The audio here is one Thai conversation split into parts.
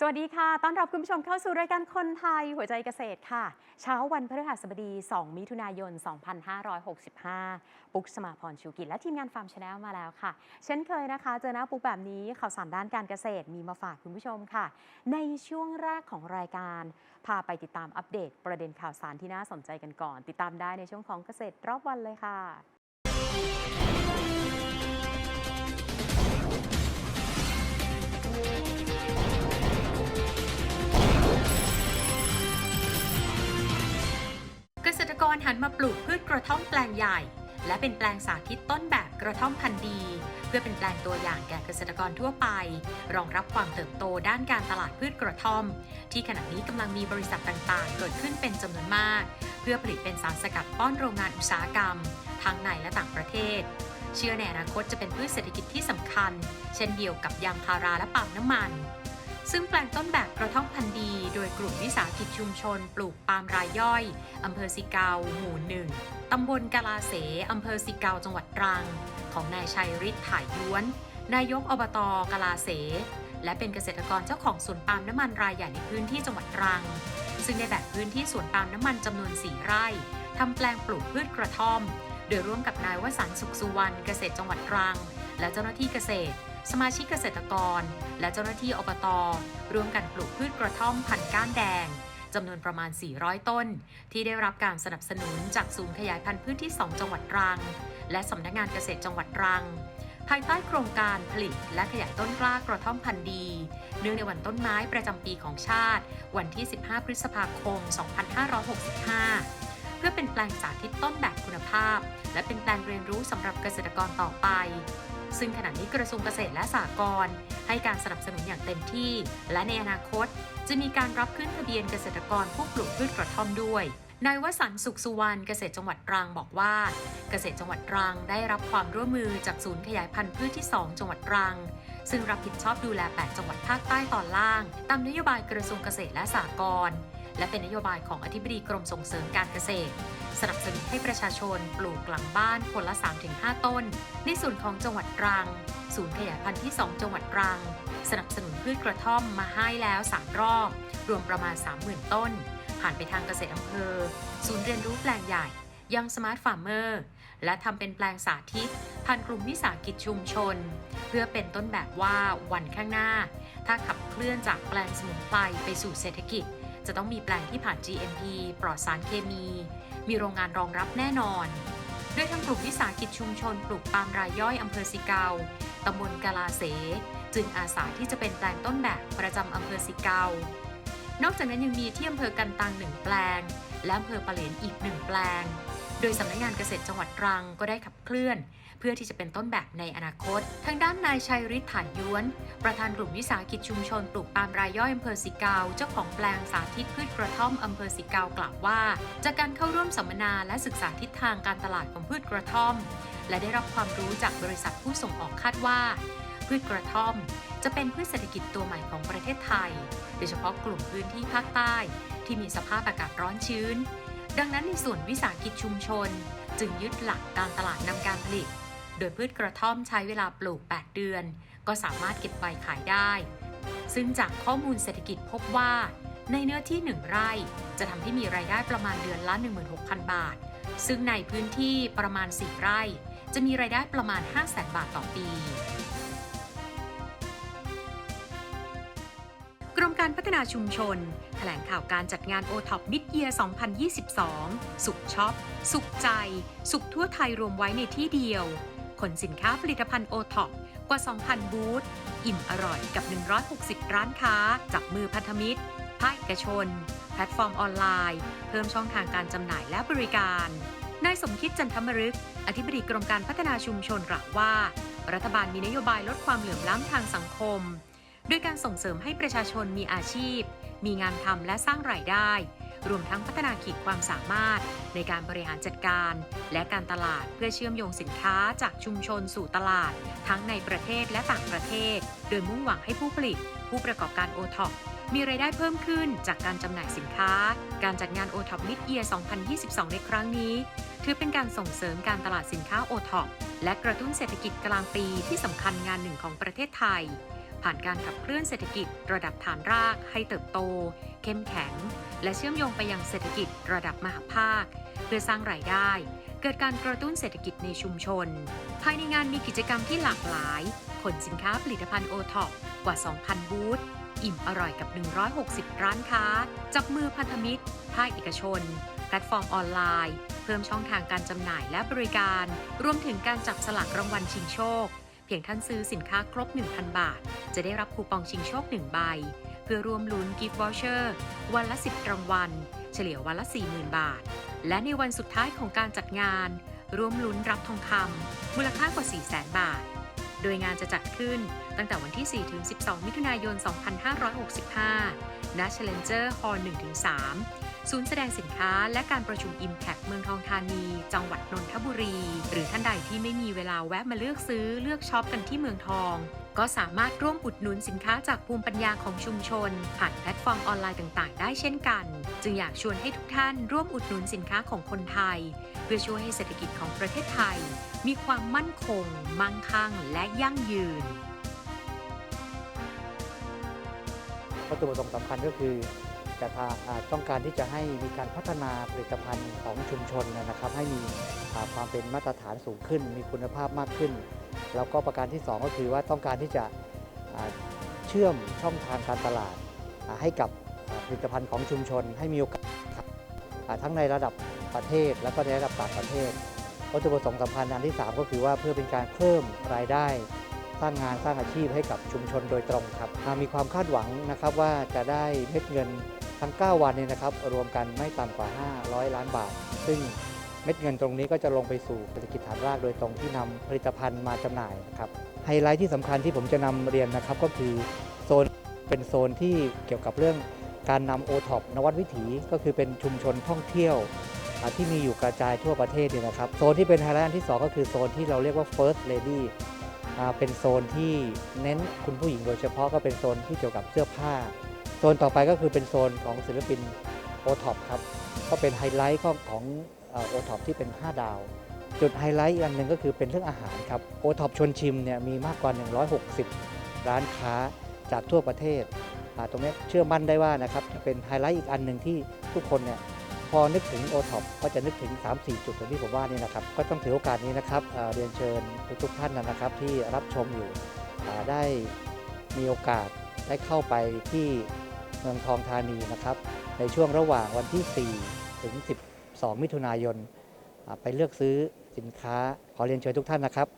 สวัสดีค่ะ ต้อนรับคุณผู้ชมเข้าสู่รายการคนไทยหัวใจเกษตรค่ะ เช้าวันพฤหัสบดี 2 มิถุนายน 2565 ปุ๊กสมาพรชูกิจและทีมงานฟาร์มชาแนลมาแล้วค่ะ เช่นเคยนะคะ เจอหน้าปุ๊กแบบนี้ข่าวสารด้านการเกษตรมีมาฝากคุณผู้ชมค่ะ ในช่วงแรกของรายการ พาไปติดตามอัปเดต ประเด็นข่าวสารที่น่าสนใจกันก่อน ติดตามได้ในช่วงของเกษตรรอบวันเลยค่ะ กษตรกรหันมาปลูกพืชกระท่อมแปลงใหญ่ และเป็นแปลงสาธิตต้นแบบกระท่อมพันธุ์ดี เพื่อเป็นแปลงตัวอย่างแก่เกษตรกรทั่วไป รองรับความเติบโตด้านการตลาดพืชกระท่อม ที่ขณะนี้กำลังมีบริษัทต่างๆ เกิดขึ้นเป็นจำนวนมาก เพื่อผลิตเป็นสารสกัดป้อนโรงงานอุตสาหกรรม ทั้งในและต่างประเทศ เชื่อในอนาคตจะเป็นพืชเศรษฐกิจที่สำคัญ เช่นเดียวกับยางพาราและปาล์มน้ำมัน ซึ่งแปลงต้นแบบกระท่อมพันธุ์ดี โดยกลุ่มวิสาหกิจชุมชน ปลูกปาล์มรายย่อยอำเภอสิเกาหมู่หนึ่งตำบลกาลาเสอำเภอสิเกาจังหวัดตรัง ของนายชัยฤทธิ์ถ่ายย้วน นายกอบตกาลาเส และเป็นเกษตรกรเจ้าของสวนปาล์มน้ำมันรายใหญ่ในพื้นที่จังหวัดตรัง ซึ่งได้แบ่งพื้นที่สวนปาล์มน้ำมันจำนวน4ไร่ทำแปลงปลูกพืชกระท่อม โดยร่วมกับนายวสันต์สุขสุวรรณเกษตรจังหวัดตรัง และเจ้าหน้าที่เกษตร สมาชิกเกษตรกร และเจ้าหน้าที่อบตร่วมกันปลูกพืชกระท่อมพันธุ์ก้านแดงจำนวนประมาณ 400 ต้น ที่ได้รับการสนับสนุนจากศูนย์ขยายพันธุ์พืชที่ 2 จังหวัดตรัง และสำนักงานเกษตรจังหวัดตรัง ภายใต้โครงการผลิตและขยายต้นกล้ากระท่อมพันธุ์ดี เนื่องในวันต้นไม้ประจำปีของชาติ วันที่ 15 พฤษภาคม 2565 เพื่อเป็นแปลงสาธิตต้นแบบคุณภาพ และเป็นแปลงเรียนรู้สำหรับเกษตรกรต่อไป ซึ่งขณะนี้กระทรวงเกษตรและสหกรณ์ให้การสนับสนุนอย่างเต็มที่ และในอนาคต จะมีการรับขึ้นทะเบียนเกษตรกรผู้ปลูกพืชกระท่อมด้วยนายวสันสุขสุวรรณเกษตรจังหวัดตรังบอกว่า เกษตรจังหวัดตรังได้รับความร่วมมือจากศูนย์ขยายพันธุ์พืชที่ 2 จังหวัดตรัง ซึ่งรับผิดชอบดูแล 8 จังหวัดภาคใต้ตอนล่าง ตามนโยบายกระทรวงเกษตรและสหกรณ์ และเป็นนโยบายของอธิบดีกรมส่งเสริมการเกษตร สนับสนุนให้ประชาชนปลูกหลังบ้านคนละ 3-5 ต้น ในส่วนของจังหวัดตรัง ศูนย์ขยายพันธุ์ที่ 2 จังหวัดตรัง สนับสนุนพืชกระท่อมมาให้แล้ว 3 รอบ รวมประมาณ 30,000 ต้น ผ่านไปทางเกษตรอำเภอ ศูนย์เรียนรู้แปลงใหญ่ยังสมาร์ทฟาร์มเมอร์และทำเป็นแปลงสาธิตผ่านกลุ่มวิสาหกิจชุมชน เพื่อเป็นต้นแบบว่าวันข้างหน้า ถ้าขับเคลื่อนจากแปลงสมุนไพรไปสู่เศรษฐกิจ จะต้องมีแปลงที่ผ่าน GMP ปลอดสารเคมี มีโรงงานรองรับแน่นอน โดยทางกลุ่มวิสาหกิจชุมชนปลูกปาล์มรายย่อยอำเภอสิเกาตำบลกาลาเส จึงอาสาที่จะเป็นแปลงต้นแบบประจำอำเภอสิเกา นอกจากนั้นยังมีที่อำเภอกันตังหนึ่งแปลง และอำเภอปะเหลนอีกหนึ่งแปลง โดยสำนักงานเกษตรจังหวัดตรังก็ได้ขับเคลื่อน เพื่อที่จะเป็นต้นแบบในอนาคต ทางด้านนายชัยฤทธิ์ถ่ายย้วน ประธานกลุ่มวิสาหกิจชุมชนปลูกปาล์มรายย่อยอำเภอสิเกาเจ้าของแปลงสาธิตพืชกระท่อมอำเภอสิเกากล่าวว่า จากการเข้าร่วมสัมมนาและศึกษาทิศทางการตลาดของพืชกระท่อม และได้รับความรู้จากบริษัทผู้ส่งออกคาดว่า พืชกระท่อม จะเป็นพืชเศรษฐกิจตัวใหม่ของประเทศไทย โดยเฉพาะกลุ่มพื้นที่ภาคใต้ ที่มีสภาพอากาศร้อนชื้น ดังนั้นในส่วนวิสาหกิจชุมชน จึงยึดหลักการตลาดนำการผลิต โดยพืชกระท่อมใช้เวลาปลูก 8 เดือน ก็สามารถเก็บใบขายได้ ซึ่งจากข้อมูลเศรษฐกิจพบว่า ในเนื้อที่ 1 ไร่จะทำให้มีรายได้ประมาณเดือนละ 16,000 บาท ซึ่งในพื้นที่ประมาณ 4 ไร่ จะมีรายได้ประมาณ 500,000 บาทต่อปีกรมการพัฒนาชุมชน แถลงข่าวการจัดงาน o t o p Mid Year 2022 สุขช็อป สุขใจ สุขทั่วไทยรวมไว้ในที่เดียว ขนสินค้าผลิตภัณฑ์ o t o p กว่า 2,000 บูธ อิ่มอร่อยกับ 160 ร้านค้า จับมือพันธมิตร ภาคเอกชน แพลตฟอร์มออนไลน์ เพิ่มช่องทางการจำหน่ายและบริการ นายสมคิดจันทมรึก อธิบดีกรมการพัฒนาชุมชนกล่าวว่า รัฐบาลมีนโยบายลดความเหลื่อมล้ำทางสังคม โดยการส่งเสริมให้ประชาชนมีอาชีพ มีงานทำและสร้างรายได้ รวมทั้งพัฒนาขีดความสามารถในการบริหารจัดการ และการตลาดเพื่อเชื่อมโยงสินค้าจากชุมชนสู่ตลาด ทั้งในประเทศและต่างประเทศ โดยมุ่งหวังให้ผู้ผลิต ผู้ประกอบการโอท็อปมีรายได้เพิ่มขึ้นจากการจำหน่ายสินค้า การจัดงานโอท็อปมิดเยีย2022 ในครั้งนี้ ถือเป็นการส่งเสริมการตลาดสินค้าโอท็อปและกระตุ้นเศรษฐกิจกลางปีที่สำคัญงานหนึ่งของประเทศไทย ผ่านการขับเคลื่อนเศรษฐกิจระดับฐานรากให้เติบโต เข้มแข็ง และเชื่อมโยงไปยังเศรษฐกิจระดับมหาภาค เพื่อสร้างรายได้ เกิดการกระตุ้นเศรษฐกิจในชุมชน ภายในงานมีกิจกรรมที่หลากหลาย ขนสินค้าผลิตภัณฑ์โอท็อปกว่า 2,000 บูธอิ่มอร่อยกับ 160 ร้านค้า จับมือพันธมิตร ภาคเอกชน แพลตฟอร์มออนไลน์ เพิ่มช่องทางการจำหน่ายและบริการ รวมถึงการจับสลากรางวัลชิงโชค เพียงท่านซื้อสินค้าครบ 1,000 บาท จะได้รับคูปองชิงโชค 1 ใบ เพื่อร่วมลุ้นกิฟต์วอเชอร์วันละ 10 รางวัล เฉลี่ยวันละ 40,000 บาท และในวันสุดท้ายของการจัดงาน ร่วมลุ้นรับทองคำมูลค่ากว่า 400,000 บาท โดยงานจะจัดขึ้นตั้งแต่วันที่ 4 ถึง 12 มิถุนายน 2565 ณ Challenger Hall 1-3 ศูนย์แสดงสินค้าและการประชุม Impact เมืองทองธานี จังหวัดนนทบุรี หรือท่านใดที่ไม่มีเวลาแวะมาเลือกซื้อเลือกช็อปกันที่เมืองทอง ก็สามารถร่วมอุดหนุนสินค้าจากภูมิปัญญาของชุมชน ผ่านแพลตฟอร์มออนไลน์ต่างๆ ได้เช่นกัน จึงอยากชวนให้ทุกท่านร่วมอุดหนุนสินค้าของคนไทย เพื่อช่วยให้เศรษฐกิจของประเทศไทย มีความมั่นคง มั่งคั่ง และยั่งยืนวัตถุประสงค์สำคัญก็คือ จะทาต้องการที่จะให้มีการพัฒนาผลิตภัณฑ์ของชุมชนนะครับ ให้มีความเป็นมาตรฐานสูงขึ้น มีคุณภาพมากขึ้น แล้วก็ประการที่ 2 ก็คือว่าต้องการที่จะเชื่อมช่องทางการตลาด ให้กับผลิตภัณฑ์ของชุมชน ให้มีโอกาสทั้งในระดับประเทศ และก็ในระดับต่างประเทศวัตถุประสงค์สำคัญอันที่ 3 ก็คือว่าเพื่อเป็นการเพิ่มรายได้สร้างงานสร้างอาชีพให้กับชุมชนโดยตรงครับมีความคาดหวังนะครับว่าจะได้เม็ดเงิน ทั้ง 9 วันเนี่ยนะครับรวมกันไม่ต่ำกว่า 500 ล้านบาท ซึ่งเม็ดเงินตรงนี้ก็จะลงไปสู่เศรษฐกิจฐานรากโดยตรงที่นำผลิตภัณฑ์มาจำหน่ายนะครับไฮไลท์ที่สำคัญที่ผมจะนำเรียนนะครับก็คือโซนเป็นโซนที่เกี่ยวกับเรื่องการนำโอท็อปนวัดวิถีก็คือเป็นชุมชนท่องเที่ยวที่มีอยู่กระจายทั่วประเทศเนี่ยนะครับโซนที่เป็นไฮไลท์อันที่สองก็คือโซนที่เราเรียกว่า first lady เป็นโซนที่เน้นคุณผู้หญิงโดยเฉพาะก็เป็นโซนที่เกี่ยวกับเสื้อผ้า โซนต่อไปก็คือเป็นโซนของศิลปินโอท็อปครับก็เป็นไฮไลท์ของของโอท็อปที่เป็น 5 ดาว จุดไฮไลท์อีกอันหนึ่งก็คือเป็นเรื่องอาหารครับโอท็อปชวนชิมเนี่ยมีมากกว่า 160 ร้านค้าจากทั่วประเทศ ตรงนี้เชื่อมั่นได้ว่านะครับจะเป็นไฮไลท์อีกอันหนึ่งที่ทุกคนเนี่ยพอนึกถึงโอท็อปก็จะนึกถึง 3-4 จุดอย่างที่ผมว่านี่นะครับ ก็ต้องถือโอกาสนี้นะครับเรียนเชิญทุกท่านนะครับที่รับชมอยู่ได้มีโอกาสได้เข้าไปที่ เมืองทองธานีนะครับ ในช่วงระหว่างวันที่ 4 ถึง 12 มิถุนายน ไปเลือกซื้อสินค้าขอเรียนเชิญทุกท่านนะครับ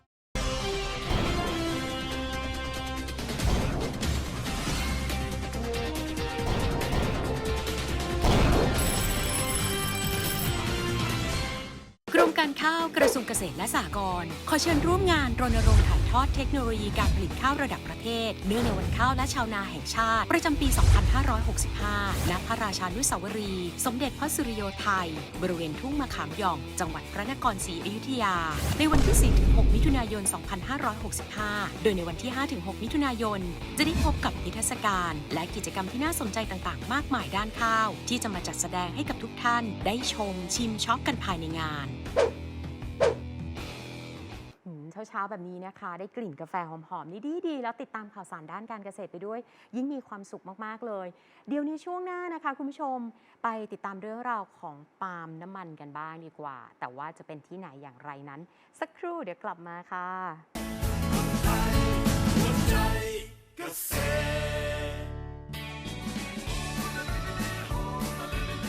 ษตรและสหกรณ์ขอเชิญร่วมงานรณรงค์ถ่ายทอดเทคโนโลยีการผลิตข้าวระดับประเทศ เนื่องในวันข้าวและชาวนาแห่งชาติ ประจำปี 2565 ณ พระราชานุสาวรี สมเด็จพระสุริโยไทย บริเวณทุ่งมะขามหย่อง จังหวัดพระนครศรีอยุธยา ในวันที่ 4-6 มิถุนายน 2565 โดยในวันที่ 5-6 มิถุนายน จะได้พบกับนิทรรศการ และกิจกรรมที่น่าสนใจต่างๆ มากมายด้านข้าว ที่จะมาจัดแสดงให้กับทุกท่าน ได้ชมชิมช็อปกันภายในงาน เช้าๆ แบบนี้นะคะ ได้กลิ่นกาแฟหอมๆ นี่ดีดีๆ แล้วติดตามข่าวสารด้านการเกษตรไปด้วย ยิ่งมีความสุขมากๆเลย เดี๋ยวนี้ช่วงหน้านะคะ คุณผู้ชมไปติดตามเรื่องราวของปาล์มน้ำมันกันบ้างดีกว่า แต่ว่าจะเป็นที่ไหนอย่างไรนั้น สักครู่เดี๋ยวกลับมาค่ะ เกษตร